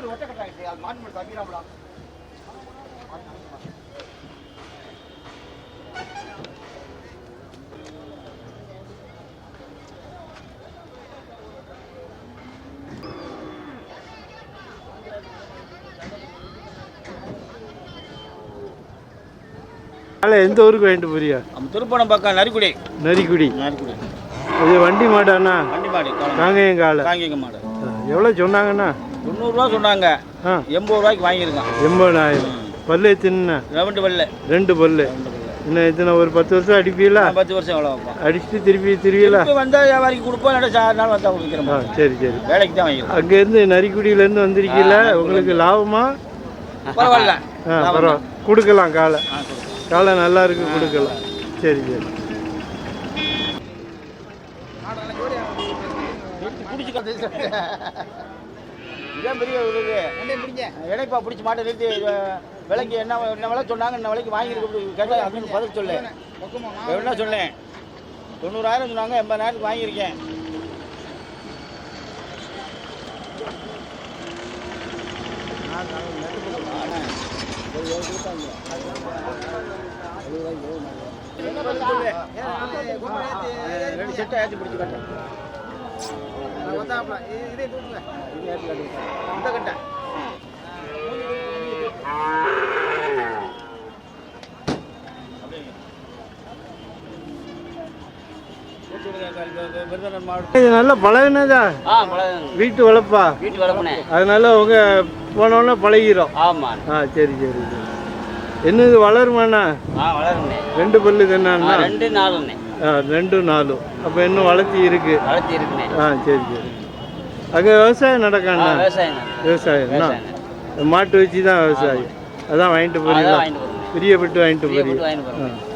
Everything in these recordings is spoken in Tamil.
அது ஒட்ட கட்டாயிட்டு அது மாட்டு மட்டும் தம்பிடாமடா காலை எந்த ஊருக்கு வாங்கிட்டு போறியா நம்ம திருப்பணம் பக்கம் நரிக்குடி. நரிக்குடி. நரிக்குடி. இது வண்டி மாடாண்ணா வண்டி மாடி காங்கேயம் காலை. காங்கிங்க மாடு. எவ்வளோ சொன்னாங்கண்ணா? தொண்ணூறுரூவா சொன்னாங்க. ஆ. எண்பது ரூபாய்க்கு வாங்கியிருக்கான். எண்பதாயிரம். பல்லு எத்தினா? ரெவண்டு வெள்ளை ரெண்டு பல்லு. இன்னும் எத்தனை? ஒரு பத்து வருஷம் அடிப்பீங்களா? பத்து வருஷம் எவ்வளோ அடிச்சுட்டு திருப்பி திருவிழா வந்தால் வியாபாரிக்கு கொடுப்போம் இல்லாட்டி சார் நாள் வந்தால் கொடுக்குறோம் சரி சரி. வேலைக்கு தான் வாங்கிக்கிறோம் அங்கேருந்து நரிக்குடியிலேருந்து வந்திருக்கீல உங்களுக்கு லாபமா? பரவாயில்ல. ஆ பரவாயில்ல கொடுக்கலாம் காலை. காலை நல்லா இருக்கு கொடுக்கலாம். சரி சரி. பிடிச்சி இதான் பெரிய ஒரு இது. இணைப்பா பிடிச்சி மாட்டை நிறுத்தி விலைக்கு என்ன என்ன விலை சொன்னாங்க என்ன விலைக்கு வாங்கியிருக்கு கேட்டால் அப்படின்னு பதில் சொல்லு. என்ன சொன்னேன்? தொண்ணூறாயிரம் சொன்னாங்க எண்பதாயிரத்துக்கு வாங்கியிருக்கேன். ரெண்டு செட்டை ஏற்றி பிடிச்சி கட்டேன் இந்த கட்டை. இது நல்லா பழகினதா? வீட்டு வளர்ப்பா? வீட்டு வளர்ப்புனே. அதனால உங்க போனோன்னே பழகிறோம் ஆமாம் ஆ சரி சரி சரி. என்னது வளருமாண்ணா? ஆ வளரும்ண்ணே ரெண்டு பல்லு தானே ரெண்டு நாலுண்ணே ரெண்டு நாலு அப்போ இன்னும் வளர்த்தி இருக்கு. இருக்குண்ணே. ஆ சரி சரி. அங்கே விவசாயம் நடக்காண்ணா விவசாயம் மாட்டு வச்சு தான் விவசாயம் அதான் வாங்கிட்டு போறீங்களா? பிரியப்பட்டு வாங்கிட்டு போறீங்க போட்டு வாங்கிட்டு போகிறோம் ஆ.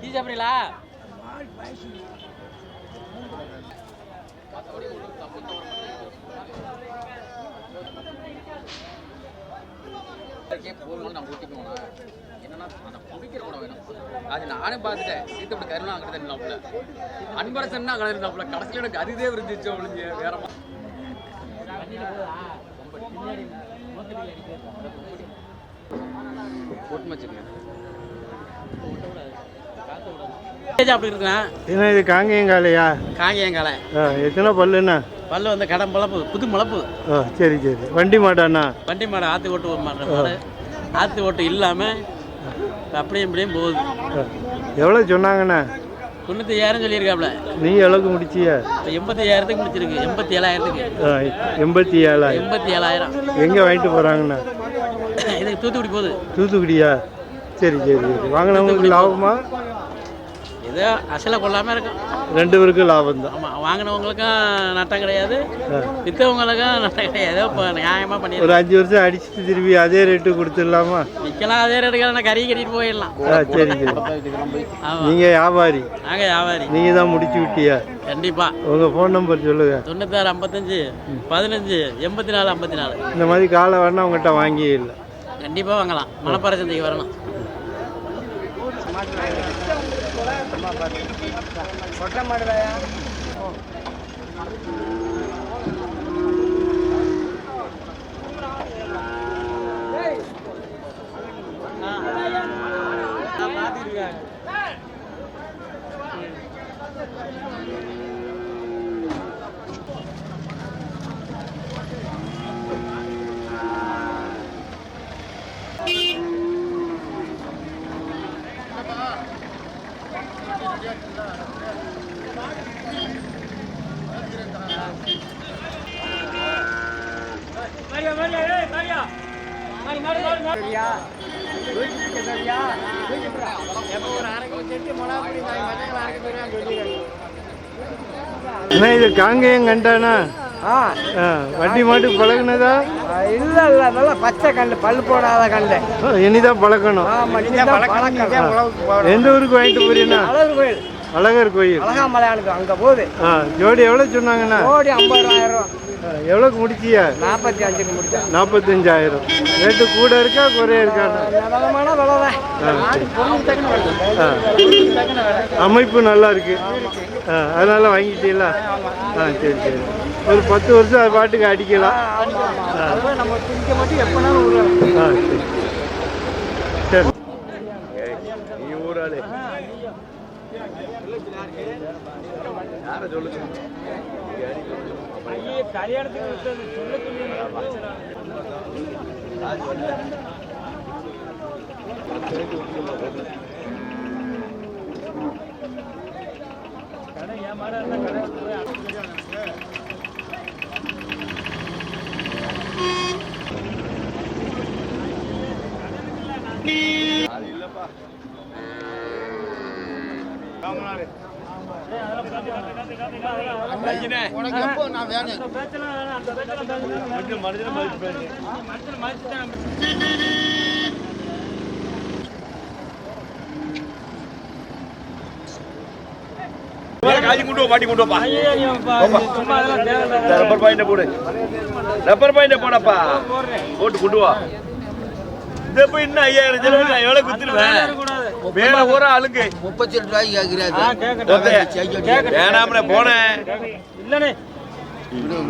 டீ சாப்பிட்றீங்களா என்னன்னா அந்த குடிக்கிற குணம் வேணும் அது நானே பார்த்துட்டேன் சீத்தப்படி கருணா அங்கே தான் இருந்தாப்புல அன்பரசன் அங்கே இருந்தாப்புல கடைசியில் எனக்கு அதுதே இருந்துச்சு ஒழிஞ்சு வேற மா- போட்டு வச்சுக்கங்க அப்படி இருக்கேன் என்ன இது காங்கேயங்காலையா? காங்கேயங்காலை. எத்தனை பல்லுண்ணா பல்லு வந்து கடன் முளப்பு புது முளப்பு ஆ சரி சரி. வண்டி மாட்டாண்ணா வண்டி மாடு ஆற்று ஓட்டு மாடுற மாடு ஆற்று ஓட்டு இல்லாமல் அப்படியும் இப்படியும் போகுது. எவ்வளோ சொன்னாங்கண்ணா? தொண்ணூற்றி ஐயாயிரம் சொல்லியிருக்காப்புல நீ எவ்வளோக்கு முடிச்சிய? இப்போ எண்பத்தி ஐயாயிரத்துக்கு முடிச்சிருக்கு. எண்பத்தி ஏழாயிரத்துக்கு எண்பத்தி ஏழாயிரம் எண்பத்தி ஏழாயிரம் எங்கே வாங்கிட்டு போகிறாங்கண்ணா இதுக்கு தூத்துக்குடி போகுது. தூத்துக்குடியா? சரி சரி சரி. வாங்கினவங்களுக்கு லாபமா? ஏதோ அசலை கொள்ளாமல் இருக்கும். ரெண்டு பேருக்கும் லாபம் தான் ஆமாம் வாங்கினவங்களுக்கும் நட்டம் கிடையாது. விற்றவங்களுக்கும் நட்டம் கிடையாது. இப்போ நியாயமாக ஒரு பண்ணிடலாம் அஞ்சு வருஷம் அடிச்சுட்டு திருப்பி அதே ரேட்டு கொடுத்துடலாமா? விற்கலாம் அதே ரேட்டுக்கு கறி கட்டிட்டு போயிடலாம். சரி சரி. நீங்கள் வியாபாரி. நாங்கள் வியாபாரி. நீங்கள் தான் முடிச்சு விட்டியா? கண்டிப்பாக உங்கள் ஃபோன் நம்பர் சொல்லுங்கள் தொண்ணூத்தாறு ஐம்பத்தஞ்சு பதினஞ்சு எண்பத்தி நாலு ஐம்பத்தி நாலு இந்த மாதிரி காலை வேணா உங்கள்கிட்ட வாங்கியே இல்லை. கண்டிப்பாக வாங்கலாம். மணப்பாறை சந்தைக்கு வரணும். ಕೊಟ್ಟ ಮಾಡಿದಯ நான் பார்த்துருக்கேன் அண்ணா இது காங்கேயம் கண்டானா? வண்டி மாட்டு பழகுனதா? இல்லை இல்லை நல்லா பச்சை கண்டு பல் போடாத கண்டு இனிதான் பழக்கணும். எந்த ஊருக்கு வாங்கிட்டு போறீங்கன்னா அழகு கோயில். அழகர் கோயில். அழகாமலையானுக்கு அங்கே போகுது. ஜோடி எவ்வளோ சொன்னாங்கண்ணா கோடி ஐம்பதாயிரம். எவ்வளோக்கு முடிச்சியா? நாற்பத்தி அஞ்சுக்கு முடிச்சேன். நாற்பத்தஞ்சாயிரம் ரேட்டு கூட இருக்கா குறைய சரி. ஆ. அமைப்பு நல்லா இருக்கு. ஆ, அதனால வாங்கிட்டீங்களா? ஆ சரி சரி. ஒரு பத்து வருஷம் அது பாட்டுக்கு அடிக்கலாம். ஆ நம்ம திங்க மட்டும் எப்போனாலும் விடுவோம் ஆ சரி சரி உனக்கு எப்போ நான் வேணும் கொண்டு வா, ரப்பர் பாயிண்ட போடு ரப்பர் பாயிண்ட போடப்பா போட்டு கொண்டு வா இதை போய் இன்னும் ஐயாயிரம் எவ்வளவு குத்துருவேன் மேல ஊரா அழுங்கு முப்பத்தி ரெண்டு ரூபாய்க்கு கேட்கிறாரு வேணாம்னே போனேன். இல்லனே.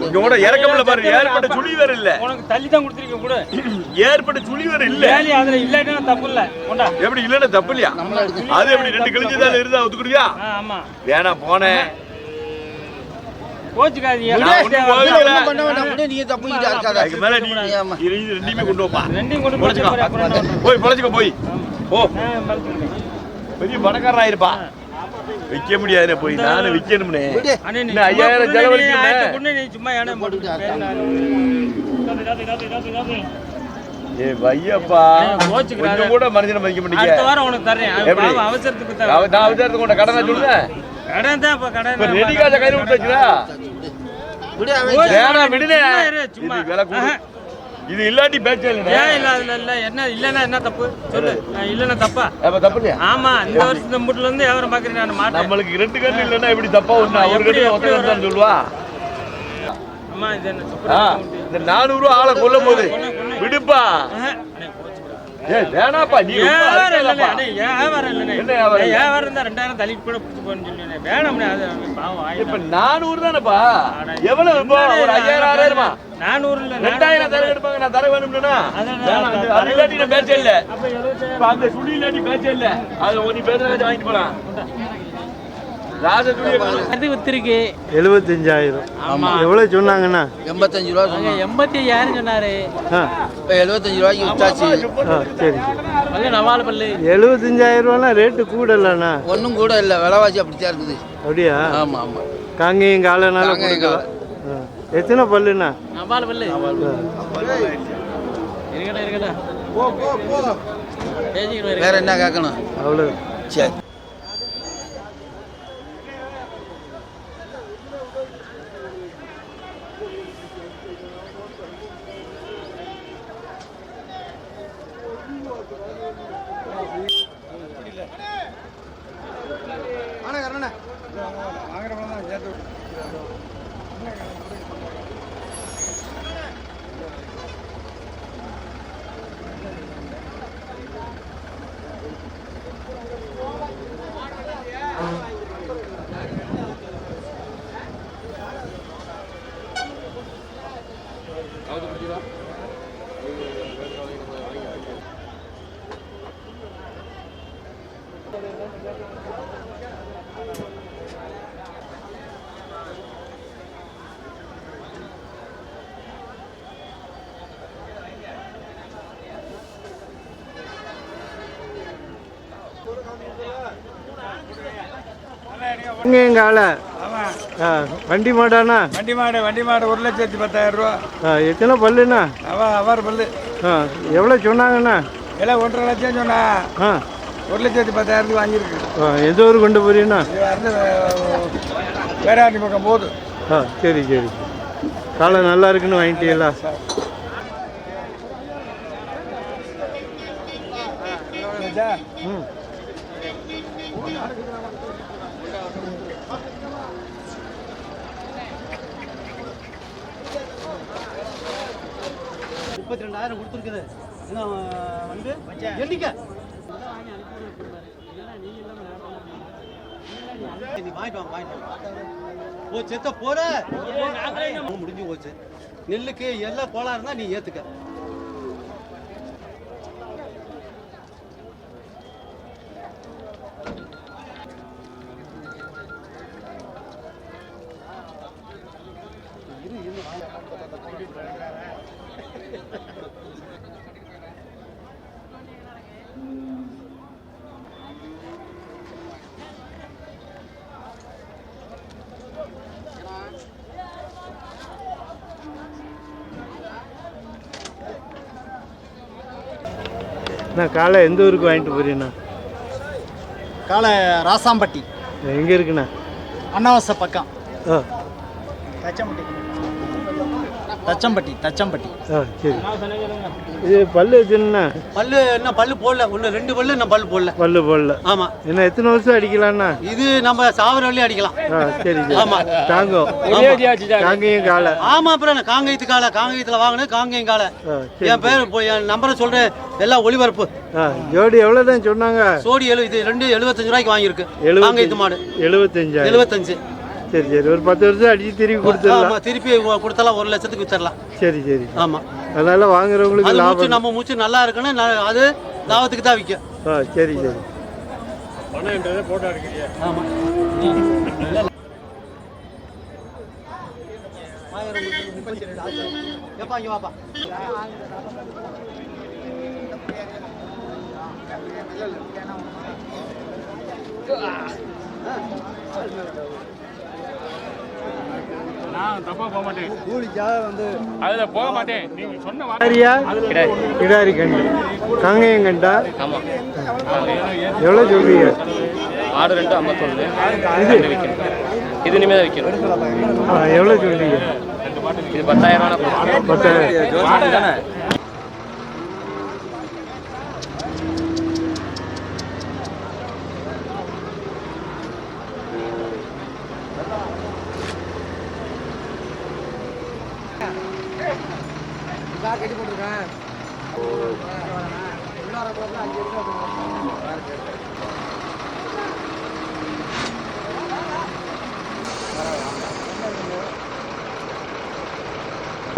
இங்க கூட இறக்கமில்ல பாரு ஏற்பட்ட சுழி வேற இல்ல. உனக்கு தள்ளி தான் கூட. ஏற்பட்ட சுழி வேற இல்ல. வேலி அதுல இல்லாட்டினா தப்பு இல்ல. கொண்டா. எப்படி இல்லன்னா தப்பு இல்லையா? அது எப்படி ரெண்டு கிழிஞ்சதால இருந்தா ஒத்துக்குறியா ஆமா. வேணாம் போனேன்? போய் பொழைச்சுக்க போய். ஓ. பெரிய பணக்காரன் ஆயிருப்பா விக்க முடியாது போய் நானும் விக்கணும்னே இன்னும் சும்மா ஐயாயிரம் செலவழிக்கணும். சும்மா ஏன்னா ஏ வையப்பா. கொஞ்சம் கூட மனுஷனை மதிக்க அடுத்த மாட்டீங்க வாரம் உனக்கு? பாவம் அவசரத்துக்கு நான் தரேன் நான் விசாரத்துக்கு உன்னை கடனை சொல்லுங்க கடன் தான் இப்ப கடன் இப்ப ரெடி காசை கையில் விட்டு வச்சுடா விடு. அவன் கோச்சு- வேணாம் விடுனே. சும்மா இரு, சும்மா. இது இல்லாட்டி பேச்சே இல்லைண்ணே ஏன் இல்ல அதுல இல்ல என்ன இல்லன்னா என்ன தப்பு? சொல்லு. ஆ, இல்லன்னா தப்பா? அப்ப தப்பு இல்லையா? ஆமா இந்த வருஷம் இந்த முட்டுல இருந்து வியாபாரம் பாக்குறேன் நான் மாட்டேன். நம்மளுக்கு ரெண்டு கண்ணு இல்லைன்னா எப்படி தப்பா ஒண்ணு எப்படி ஒத்த கண்ணு சொல்லுவா. அம்மா இது என்ன. இந்த நானூறு ரூபா ஆளை கொல்லும் போது விடுப்பா ஆஹா. அண்ணே, கோச்சுக்கிறாரு. ஏ வேணாப்பா நீ வியாபாரம் இருந்தா ரெண்டாயிரம் தள்ளிட்டு கூட பிடிச்சு போன்னு சொல்லுவேன் வேணாம்ண்ணே அது பாவம் இப்ப நானூறு தானேப்பா? எவ்வளவு ஒரு ஐயாயிரம் ஆறாயிரமா? நானூறு இல்ல ரெண்டாயிரம் தர எடுப்பாங்க நான் தர வேணும்னா அது- இல்லாட்டி நான் பேச்சே இல்ல. இப்ப அந்த சுடி இல்லாட்டி பேச்சே இல்ல. அது நீ பேசுறத வாங்கிட்டு போலாம் ராஜ துணியை கொடு. அது வித்திருக்கு எழுபத்தஞ்சாயிரம். ஆமா. எவ்வளோ சொன்னாங்கண்ணா எண்பத்தஞ்சு ரூபா சொன்னாங்க. எண்பத்தி ஐயாயிரம் சொன்னாரு. ஆ. இப்போ எழுபத்தஞ்சு ரூபாய்க்கு வித்தாச்சு. ஆ சரி சரி. பல்லு நவால் பல்லு. எழுபத்தஞ்சாயிரம் ரேட்டு கூடலண்ணா. ஒன்றும் கூட இல்லை. விலைவாசி அப்படித்தான் இருக்குது. அப்படியா? ஆமாம் ஆமாம் காங்கேயம் காலனால கொடுக்கலாம். ஆ. எத்தனை பல்லுண்ணா? நவால் பல்லு. இருக்கட்டும் பேசிக்கிட்டு வேற என்ன கேட்கணும்? அவ்வளோ சரி. காங்கேயம் காலை ஆ வண்டி மாடாண்ணா வண்டி மாடு வண்டி மாடு ஒரு லட்சத்தி பத்தாயிரம் ரூபா எத்தனை பல்லுண்ணா அவ அவர் பல்லு எவ்வளோ சொன்னாங்கண்ணா எல்லாம் ஒன்றரை லட்சம் சொன்னா ஒரு லட்சத்தி பத்தாயிரத்துக்கு வாங்கியிருக்கு எந்த ஊர் கொண்டு போறீங்கண்ணா வேறாண்டி பக்கம் போகுது ஆ சரி சரி காலை நல்லா இருக்குன்னு வாங்கிட்டீங்களா ம் முப்பத்தி ரெண்டாயிரம் கொடுத்துருக்குது இன்னும் வந்து எண்ணிக்க. நீ வாங்கிட்டு வாங்க வாங்கிட்டு செத்த போற முடிஞ்சு போச்சு. நெல்லுக்கு எல்லாம் இருந்தா நீ ஏத்துக்க. நான் காலை எந்த ஊருக்கு வாங்கிட்டு போறீங்கண்ணா? காலை ராசாம்பட்டி. எங்கே இருக்குண்ணா? அன்னவாச பக்கம். ஆ. தச்சம்பட்டி தச்சம்பட்டி தச்சம்பட்டி. ஆ சரி. இது பல்லு எத்தனைண்ணா பல்லு என்ன பல்லு போடல. ஒன்று ரெண்டு பல்லு என்ன பல்லு போடல. பல்லு போடல. ஆமா. என்ன எத்தனை வருஷம் அடிக்கலாம்ண்ணா? இது நம்ம சாவர வழி அடிக்கலாம். ஆ சரி சரி. ஆமா. தாங்கும். ஆமா. தாங்கையும் காலை. ஆமா அப்புறம் என்ன? காங்கேயத்து காலை காங்கேயத்துல வாங்கினது காங்கேயம் காலை. ஆ சரி என் பேர் இப்போ என் நம்பரை சொல்றேன். எல்லாம் ஒளிபரப்பு. ஆ ஜோடி எவ்வளோ தான் சொன்னாங்க? சோடி எழு இது ரெண்டு எழுபத்தஞ்சு ரூபாய்க்கு வாங்கியிருக்கு. எழுபத்தஞ்சு. காங்கேயத்து மாடு. எழுபத்தஞ்சாயிரம் எழுபத்தஞ்சு சரி சரி. ஒரு பத்து வருஷம் அடிச்சு திருப்பி கொடுத்துடலாம். ஆமா திருப்பி கொடுத்தாலாம் ஒரு லட்சத்துக்கு வித்தரலாம் சரி சரி. ஆமா. அதனால வாங்குறவங்களுக்கு அது மூச்சு லாபம் நம்ம மூச்சு நல்லா இருக்குன்னு நான் அது லாபத்துக்கு தான் விற்கும் ஆ சரி சரி. ஆமா. ஏப்பா இங்க வாப்பா. கிடாரி கண்டு. காங்கேயம் கண்டா? சொல்றீங்க? ஆடு ரெண்டு ஐம்பத்தொன்று ரெண்டு விற்கணும் இது இனிமேல் தான் விற்கணும் ஆ எவ்வளோ சொல்றீங்க? இது பத்தாயிரம் ரூபா பத்தாயிரம்.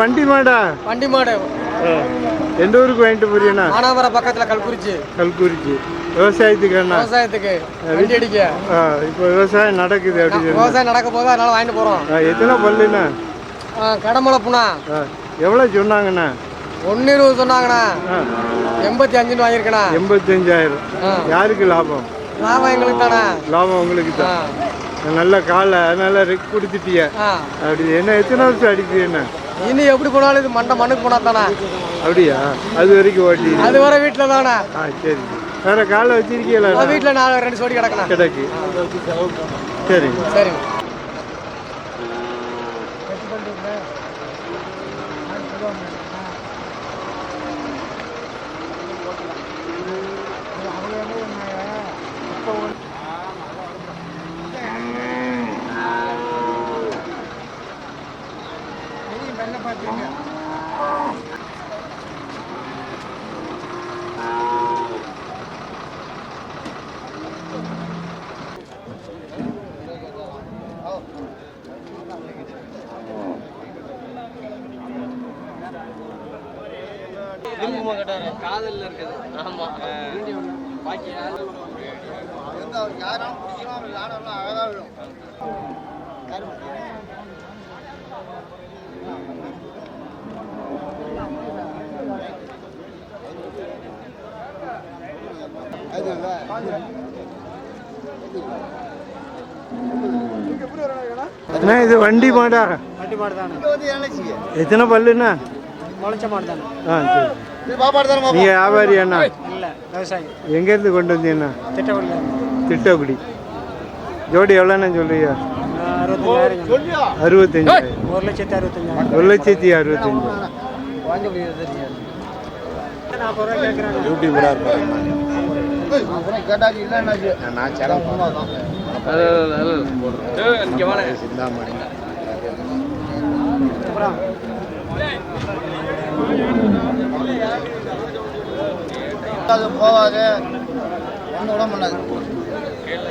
வண்டி மாடா. வண்டி மாடு. எந்த ஊருக்கு வாங்கிட்டு போறீங்கண்ணா? மானாமரம் பக்கத்துல கல்குறிச்சி. கல்குறிச்சி. விவசாயத்துக்காண்ணா விவசாயத்துக்கு. வண்டி அடிக்க. இப்போ விவசாயம் நடக்குது அப்படி சொன்னா. விவசாயம் நடக்க போது அதனால வாங்கிட்டு போறோம். எத்தனை பல்லுண்ணா? கடமலை புண்ணா எவ்வளோ சொன்னாங்கண்ணா? ஒன்னு இருபது சொன்னாங்கண்ணா. எண்பத்தி அஞ்சுன்னு வாங்கியிருக்கண்ணா. எண்பத்தஞ்சாயிரம். ஆ. யாருக்கு லாபம்? லாபம் எங்களுக்கு தானே லாபம் உங்களுக்கு தான் நல்ல காலை அதனால ரெக் கொடுத்துட்டிய. அப்படி என்ன எத்தனை வருஷம் அடிச்சு என்ன? இனி எப்படி போனாலும் இது மண்டை மண்ணுக்கு போனா தானே அப்படியா? அது வரைக்கும் ஓட்டி அது வர வீட்டில் தானே ஆ சரி. வேற காலை வச்சிருக்கீங்களா? வீட்டில் நாலு ரெண்டு சோடி கிடக்கணும் கிடக்கு. சரி. சரிங்க காதல்ல இருக்குது ஆமா பாக்கி யாரும் யாரும் பிடிக்கணும் யாரும் அழகாக விடும் அது அண்ணா இது வண்டி மாடா வண்டி மாடு தானே எத்தனை பல்லுண்ணா முளைச்ச மாடு தானே ஆ சரி. இது பாப்பாடு தானே நீங்கள் வியாபாரி அண்ணா? இல்லை விவசாயி. எங்கேருந்து கொண்டு வந்தீங்கண்ணா திட்டக்குடியில் திட்டக்குடி. ஜோடி அறுபத்தஞ்சாயிரம் சொல்லியா அறுபத்தஞ்சாயிரம் ஒரு லட்சத்தி அறுபத்தஞ்சாயிரம். ஒரு லட்சத்தி அறுபத்தஞ்சு. யூடியூபராக என்னாச்சு நான் சிந்தாமணி போகாது. ஒன்றும் விட வருஷம் வருஷம் விற்க வேண்டாம்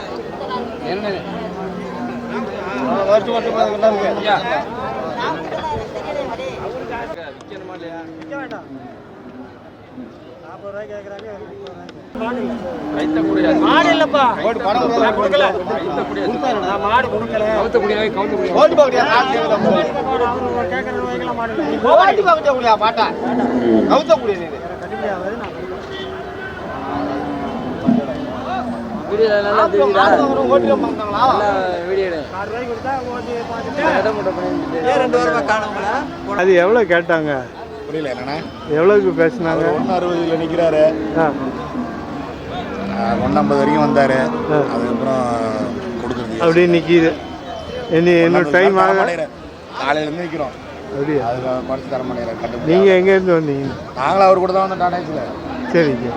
நாற்பது ரூபாய் கேட்குறாங்க மாடு இல்லைப்பா கொடுக்கல. மாடு கொடுக்கல. ஓட்டு பார்க்கறியா அவங்க கேட்குற ரூபாய்க்கெல்லாம் மாடு இல்லை. ஓட்டு பார்க்கறியா முடியா பாட்டா. கவுத்த முடியாது இது கட்டுப்படியாவது நான் ஓட்டு பார்த்தாங்களா ஆறு ரூபாய்க்கு கொடுத்தா அவங்க வந்து பார்த்துட்டு ஏன் அது எவ்வளோ கேட்டாங்க? புரியல என்னண்ணா? எவ்வளோக்கு பேசுனாங்க? ஒன்று அறுபதுல நிற்கிறாரு ஆ. ஒன்றம்பது வரைக்கும் வந்தார். அதுக்கப்புறம் கொடுத்துருந்தீங்க அப்படியே நிற்கிது இனி இன்னும் டைம் ஆக காலையிலேருந்து நிற்கிறோம் அப்படியா? அதுக்கு குறைச்சி தர கட்டுப்படி நீங்கள் எங்கேருந்து வந்தீங்க? நாங்களும் அவர் கூட தான் வந்தோம் டாடா ஏசியில் சரிங்க.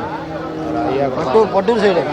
ஐயா பட்டூர் சைடு